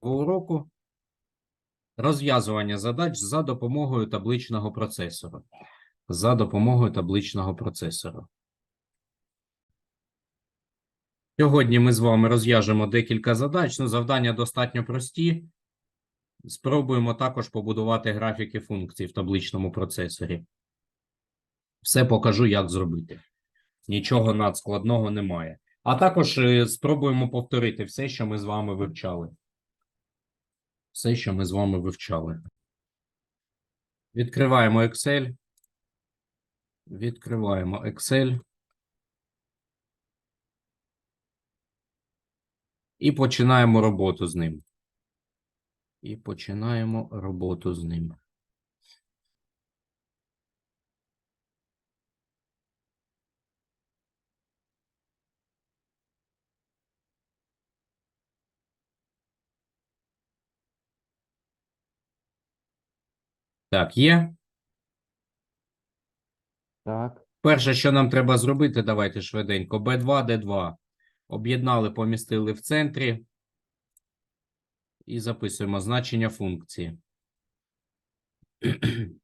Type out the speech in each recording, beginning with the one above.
уроку розв'язування задач за допомогою табличного процесора. За допомогою табличного процесора. Сьогодні ми з вами розв'яжемо декілька задач. Ну, завдання достатньо прості. Спробуємо також побудувати графіки функцій в табличному процесорі. Все покажу, як зробити. Нічого надскладного немає. А також е, спробуємо повторити все, що ми з вами вивчали. Все, що ми з вами вивчали. Відкриваємо Excel. Відкриваємо Excel. І починаємо роботу з ним. І починаємо роботу з ним. Так, є. Так, Перше, що нам треба зробити, давайте швиденько. B2, D2. Об'єднали, помістили в центрі. І записуємо значення функції.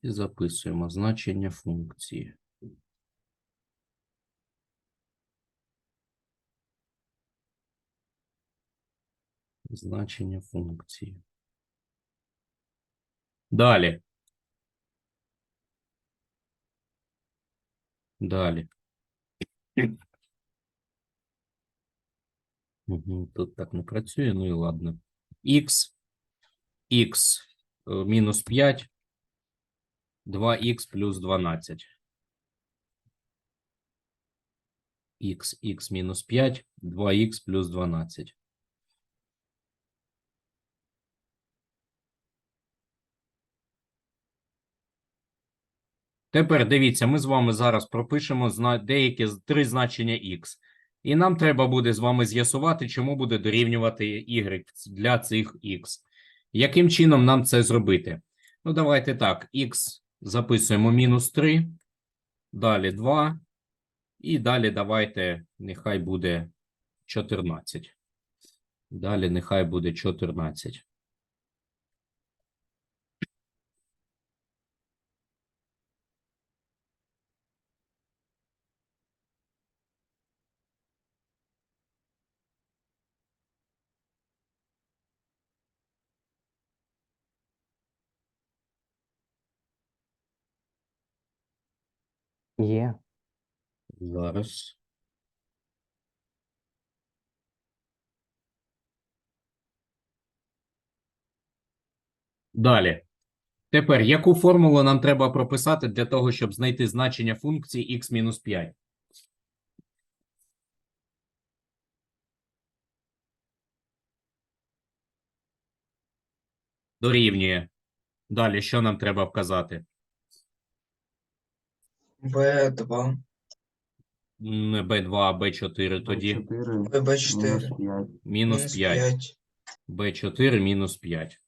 І записуємо значення функції. Значення функції. Далі. Далі. Угу, тут так не працює, ну і ладно. Х, х е, мінус 5, 2х плюс 12. х, х мінус 5, 2х плюс 12. Тепер дивіться, ми з вами зараз пропишемо деякі три значення x. І нам треба буде з вами з'ясувати, чому буде дорівнювати y для цих x. Яким чином нам це зробити? Ну, давайте так. x записуємо мінус 3, далі 2, і далі давайте, нехай буде 14. Далі нехай буде 14. Є. Зараз. Далі. Тепер, яку формулу нам треба прописати для того, щоб знайти значення функції x-5? Дорівнює. Далі, що нам треба вказати? Б2, Не B2, а B4 тоді. 4, ББ4, Мінус мінус 5. 5. B4 мінус 5.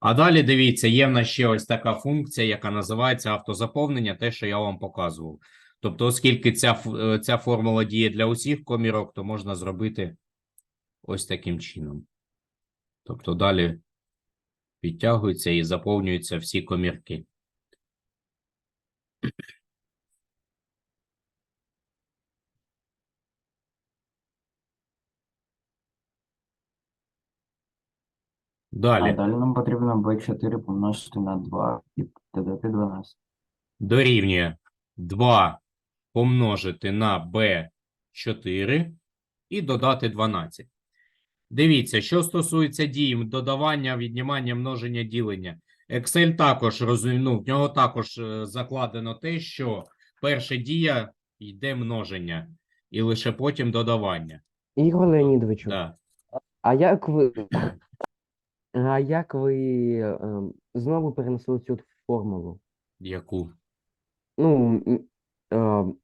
А далі дивіться, є в нас ще ось така функція, яка називається автозаповнення, те, що я вам показував. Тобто, оскільки ця, ф- е, ця формула діє для усіх комірок, то можна зробити ось таким чином. Тобто далі підтягуються і заповнюються всі комірки. А Далі. далі нам потрібно b4 помножити на 2 і додати 12. дорівнює 2 помножити на b4 і додати 12. Дивіться, що стосується дій додавання, віднімання, множення, ділення. Excel також розуміє, ну, в нього також е, закладено те, що перша дія йде множення, і лише потім додавання. Ігор Леонідовичу, Да. а як ви. А як ви ем, знову перенесли цю формулу? Яку? Ну, м, е,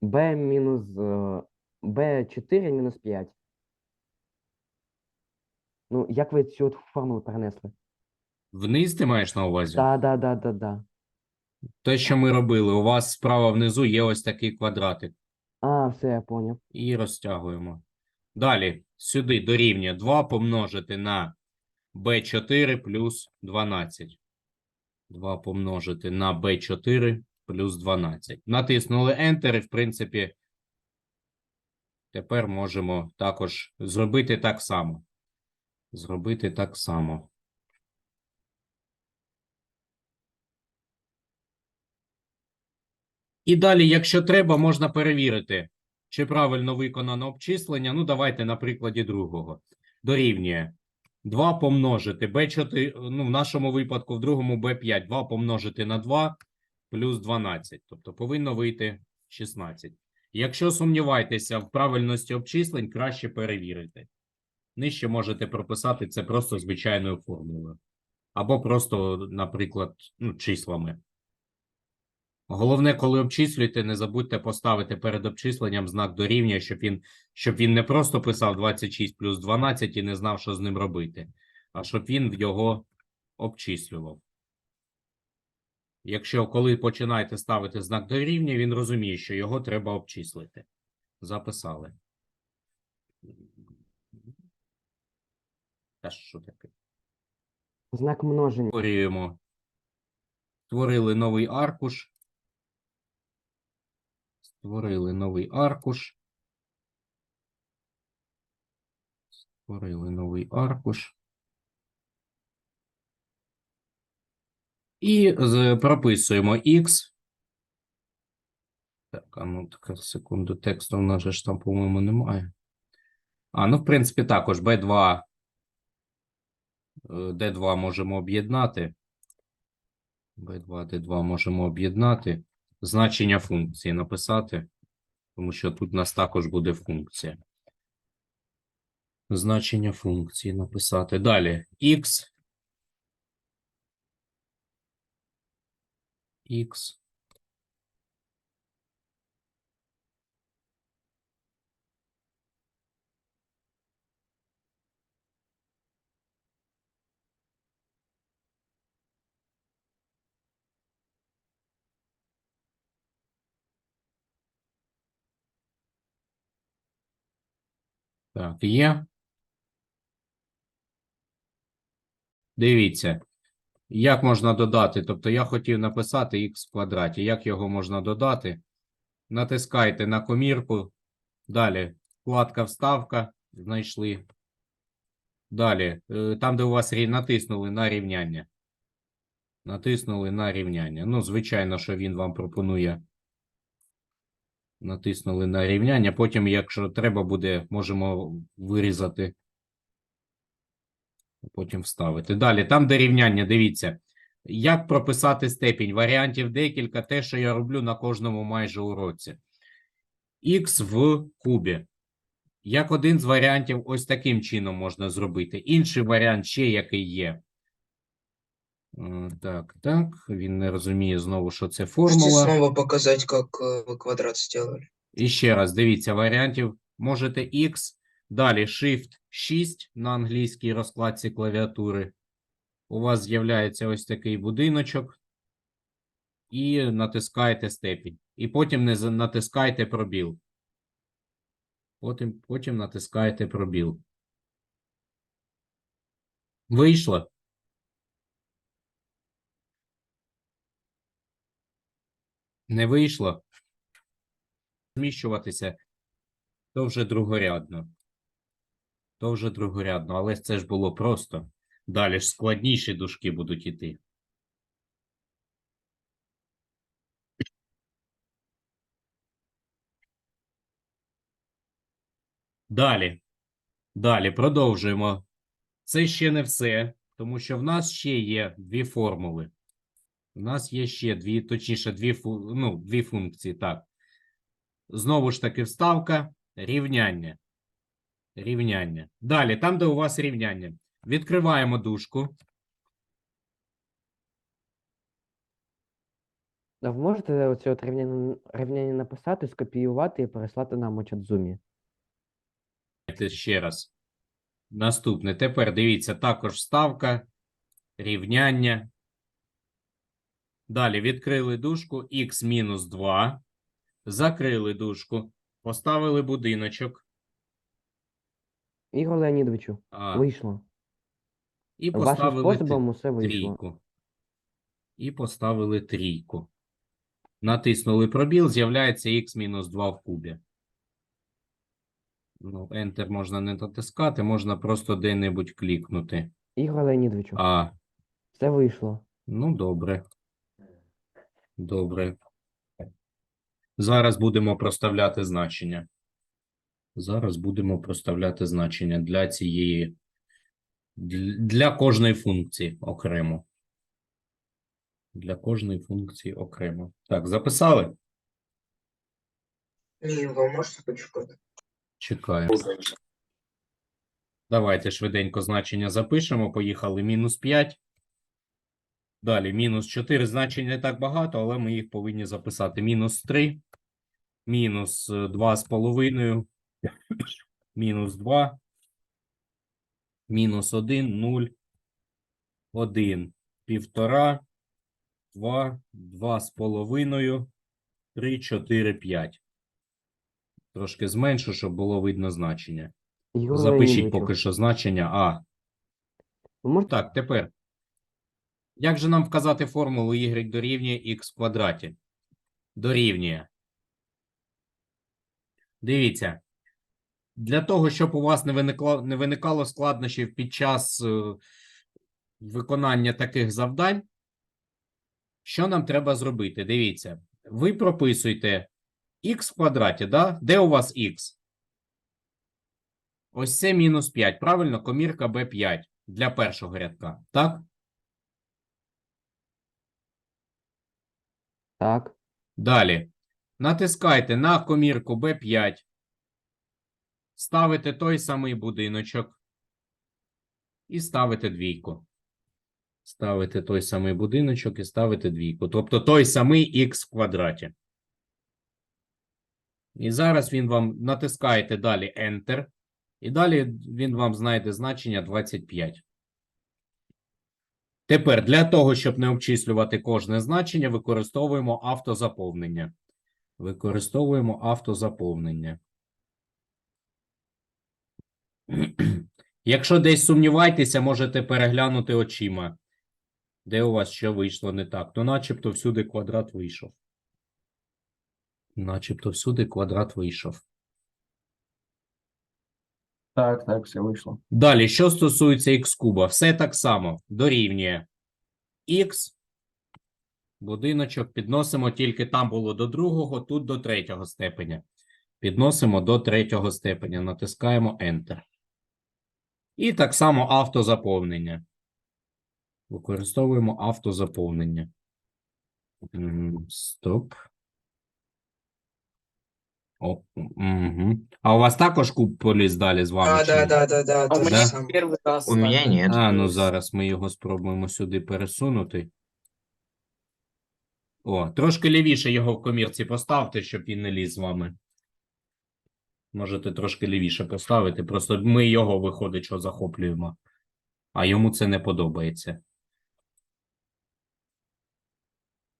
b мінус е, b4 мінус 5. Ну, як ви цю от формулу перенесли? Вниз ти маєш на увазі? Да, да, да, да, да. Те, що ми робили, у вас справа внизу є ось такий квадратик. А, все, я поняв. І розтягуємо. Далі, сюди дорівнює 2 помножити на b4 плюс 12. 2 помножити на b4 плюс 12. Натиснули Enter, і, в принципі, тепер можемо також зробити так само. Зробити так само. І далі, якщо треба, можна перевірити, чи правильно виконано обчислення. Ну, давайте на прикладі другого. Дорівнює 2 помножити b4, ну, в нашому випадку, в другому b5, 2 помножити на 2 плюс 12. Тобто повинно вийти 16. Якщо сумніваєтеся в правильності обчислень, краще перевірити. Нижче можете прописати це просто звичайною формулою. Або просто, наприклад, ну, числами. Головне, коли обчислюєте, не забудьте поставити перед обчисленням знак дорівнює, щоб він, щоб він не просто писав 26 плюс 12 і не знав, що з ним робити, а щоб він його обчислював. Якщо коли починаєте ставити знак дорівнює, він розуміє, що його треба обчислити. Записали. Та що таке? Знак множення. Створюємо. Створили новий аркуш. Створили новий аркуш. Створили новий аркуш. І прописуємо x. Так, а ну, так, секунду, тексту в нас же ж там, по-моєму, немає. А, ну, в принципі, також B2 е, D2 можемо об'єднати. B2, D2 можемо об'єднати. Значення функції написати, тому що тут у нас також буде функція. Значення функції написати. Далі x. x. Так, є. Дивіться, як можна додати. Тобто я хотів написати х в квадраті. Як його можна додати? Натискайте на комірку. Далі вкладка вставка. Знайшли. Далі, е, там, де у вас натиснули на рівняння. Натиснули на рівняння. Ну, звичайно, що він вам пропонує. Натиснули на рівняння. Потім, якщо треба буде, можемо вирізати. Потім вставити. Далі, там, де рівняння, дивіться. Як прописати степінь? Варіантів декілька, те, що я роблю на кожному майже уроці. Х в кубі. Як один з варіантів, ось таким чином можна зробити. Інший варіант ще який є. Е, Так, так. Він не розуміє знову, що це формула. снова показать, как э, вы квадрат сделали. І ще раз, дивіться, варіантів можете X, далі Shift 6 на англійській розкладці клавіатури. У вас з'являється ось такий будиночок. І натискаєте степінь. І потім не натискаєте пробіл. Потім, потім натискаєте пробіл. Вийшло? Не вийшло? Зміщуватися то вже другорядно. То вже другорядно, але це ж було просто. Далі ж складніші дужки будуть іти. Далі. Далі продовжуємо. Це ще не все, тому що в нас ще є дві формули. У нас є ще дві, точніше, дві, ну, дві функції. Так. Знову ж таки, вставка, рівняння. Рівняння. Далі, там, де у вас рівняння. Відкриваємо дужку. А ви можете оце от рівняння, рівняння написати, скопіювати і переслати нам у чат-зумі? Ще раз. Наступне. Тепер дивіться, також вставка, рівняння. Далі відкрили дужку х мінус 2, закрили дужку, поставили будиночок. Ігор Леонідовичу, А, вийшло. і Вашим поставили способом усе вийшло. трійку. І поставили трійку. Натиснули пробіл, з'являється х мінус 2 в кубі. Ну, Enter можна не натискати, можна просто де-небудь клікнути. Ігор Леонідовичу, А, все вийшло. ну добре. Добре. Зараз будемо проставляти значення. Зараз будемо проставляти значення для цієї, для кожної функції окремо. Для кожної функції окремо. Так, записали? Ні, ви можете почекати? Чекаємо. Давайте швиденько значення запишемо. Поїхали. Мінус 5. Далі мінус 4. Значень не так багато, але ми їх повинні записати. Мінус 3. Мінус 2,5. Мінус 2. Мінус 1, 0. 1. Півтора. 2. 2,5. 3, 4, 5. Трошки зменшу, щоб було видно значення. Запишіть поки що значення А. Так, тепер. Як же нам вказати формулу y дорівнює x в квадраті? Дорівнює. Дивіться. Для того, щоб у вас не виникло, не виникало складнощів під час е, виконання таких завдань, що нам треба зробити? Дивіться. Ви прописуєте x в квадраті, да? Де у вас x? Ось це мінус 5, правильно? Комірка b5 для першого рядка. Так? Так. Далі. Натискайте на комірку b5. Ставите той самий будиночок. І ставите двійку. Ставите той самий будиночок і ставите двійку. Тобто той самий х в квадраті. І зараз він вам натискаєте далі Enter. І далі він вам знайде значення 25. Тепер для того, щоб не обчислювати кожне значення, використовуємо автозаповнення. Використовуємо автозаповнення. Якщо десь сумніваєтеся, можете переглянути очима, де у вас що вийшло не так. То начебто всюди квадрат вийшов. Начебто всюди квадрат вийшов. Так, так, все вийшло. Далі, що стосується х куба, все так само дорівнює х. Будиночок підносимо тільки там було до другого, тут до третього степеня. Підносимо до третього степеня, натискаємо Enter. І так само автозаповнення. Використовуємо автозаповнення. Стоп. О, угу. А у вас також куб поліз далі з вами? А, чи да, ні? да, да, да, А у то же Да? первый раз. У меня так. нет. А, ну зараз ми його спробуємо сюди пересунути. О, трошки лівіше його в комірці поставте, щоб він не ліз з вами. Можете трошки лівіше поставити. Просто ми його, виходить, що захоплюємо. А йому це не подобається.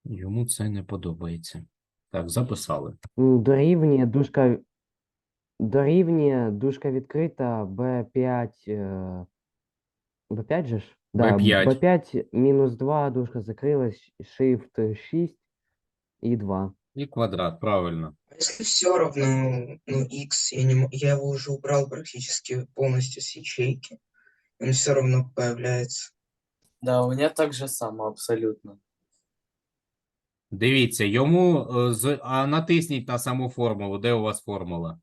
Йому це не подобається. Так, записали. М, Дорівнює дужка. Дорівнює дужка відкрита B5. е, B5 же ж? Да, B5. B5 мінус 2, дужка закрилась, Shift 6 і 2. І квадрат, правильно. А Если все равно, ну, x, я, не, мо- я его уже убрал практически полностью с ячейки, он все равно появляется. Да, у меня так же само, абсолютно. Дивіться, йому е, з а натисніть на саму формулу. Де у вас формула?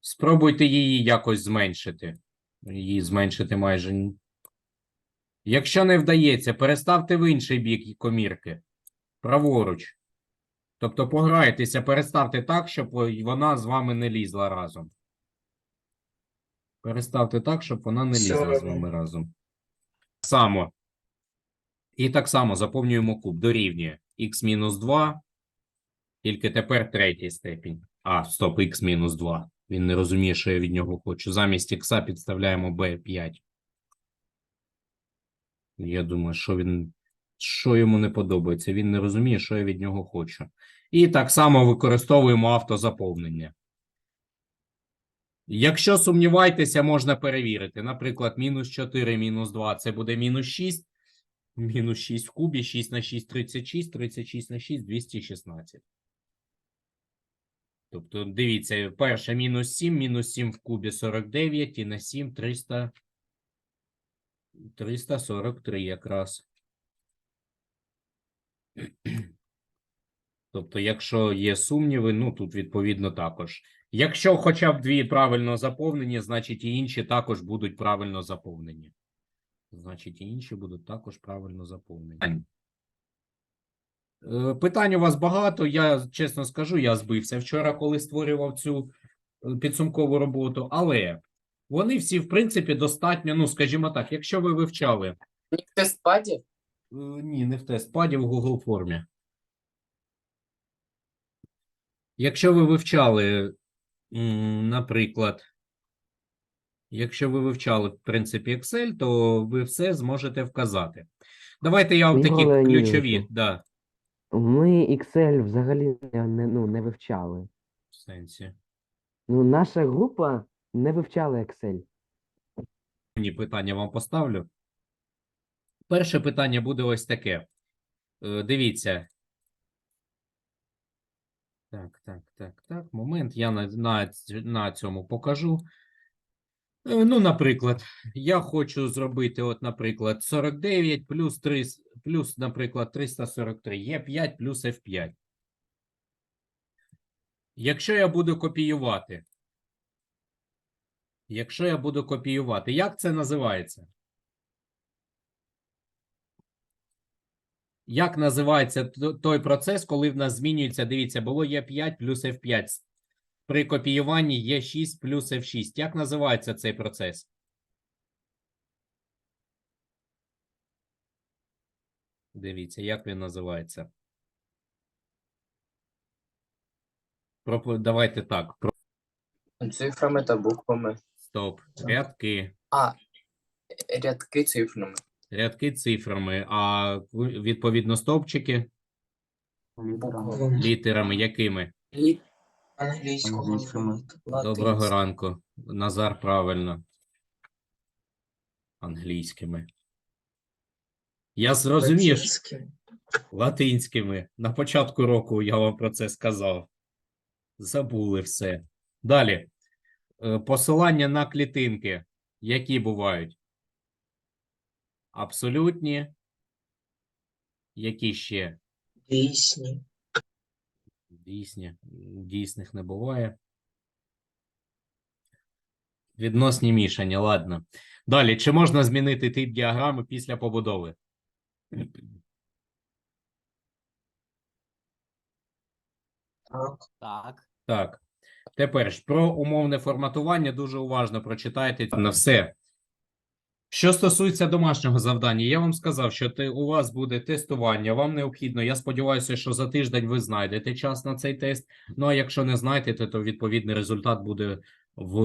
Спробуйте її якось зменшити. Її зменшити майже. Якщо не вдається, переставте в інший бік комірки. Праворуч. Тобто пограйтеся, переставте так, щоб вона з вами не лізла разом. Переставте так, щоб вона не лізла з вами разом. Само. І так само заповнюємо куб. Дорівнює х-2, тільки тепер третій степінь. А, стоп, х-2. Він не розуміє, що я від нього хочу. Замість х підставляємо b5. Я думаю, що він що йому не подобається. Він не розуміє, що я від нього хочу. І так само використовуємо автозаповнення. Якщо сумніваєтеся, можна перевірити. Наприклад, мінус 4, мінус 2 це буде мінус 6. Мінус 6 в кубі, 6 на 6 – 36, 36 на 6 – 216. Тобто, дивіться, перше мінус 7, мінус 7 в кубі 49, і на 7 – 300, 343 якраз. Тобто, якщо є сумніви, ну тут відповідно також. Якщо хоча б дві правильно заповнені, значить і інші також будуть правильно заповнені. Значить, і інші будуть також правильно заповнені. Е, Питань у вас багато. Я чесно скажу, я збився вчора, коли створював цю е, підсумкову роботу, але вони всі, в принципі, достатньо. Ну, скажімо так, якщо ви вивчали Не в тестпаді? Е, Ні, не в тест-паді, в Google формі. Якщо ви вивчали, наприклад, якщо ви вивчали, в принципі, Excel, то ви все зможете вказати. Давайте я вам такі Ігор ключові. Да, Ми Excel взагалі не, не- ну, не вивчали. в сенсі. Ну, наша група не вивчала Excel. Ні, питання вам поставлю. Перше питання буде ось таке. Е, Дивіться. Так, так, так, так. Момент. Я на, на, ць- на цьому покажу. Е, Ну, наприклад, я хочу зробити, от, наприклад, 49 плюс 3, плюс, наприклад, 343. Є 5 плюс F5. Якщо я буду копіювати, Якщо я буду копіювати, як це називається? Як називається той процес, коли в нас змінюється? Дивіться, було Е5 плюс F5. При копіюванні є 6 плюс F6. Як називається цей процес? Дивіться, як він називається. Пропо- Давайте так. про- Цифрами та буквами. Стоп. Рядки. А, рядки цифрами. Рядки цифрами, а відповідно стовпчики Літерами. Літерами якими? Лі... англійського Англійськими. алфавіту. Доброго ранку. Назар правильно. Англійськими. Я зрозумів, Латинським. латинськими. На початку року я вам про це сказав. Забули все. Далі. Е, Посилання на клітинки. Які бувають? Абсолютні. Які ще? Дійсні. Дійсні. Дійсних не буває. Відносні мішані, ладно. Далі, чи можна змінити тип діаграми після побудови? Так. Так. Так. Тепер ж про умовне форматування дуже уважно прочитайте на все. Що стосується домашнього завдання, я вам сказав, що ти, у вас буде тестування. Вам необхідно. Я сподіваюся, що за тиждень ви знайдете час на цей тест. Ну а якщо не знайдете, то відповідний результат буде в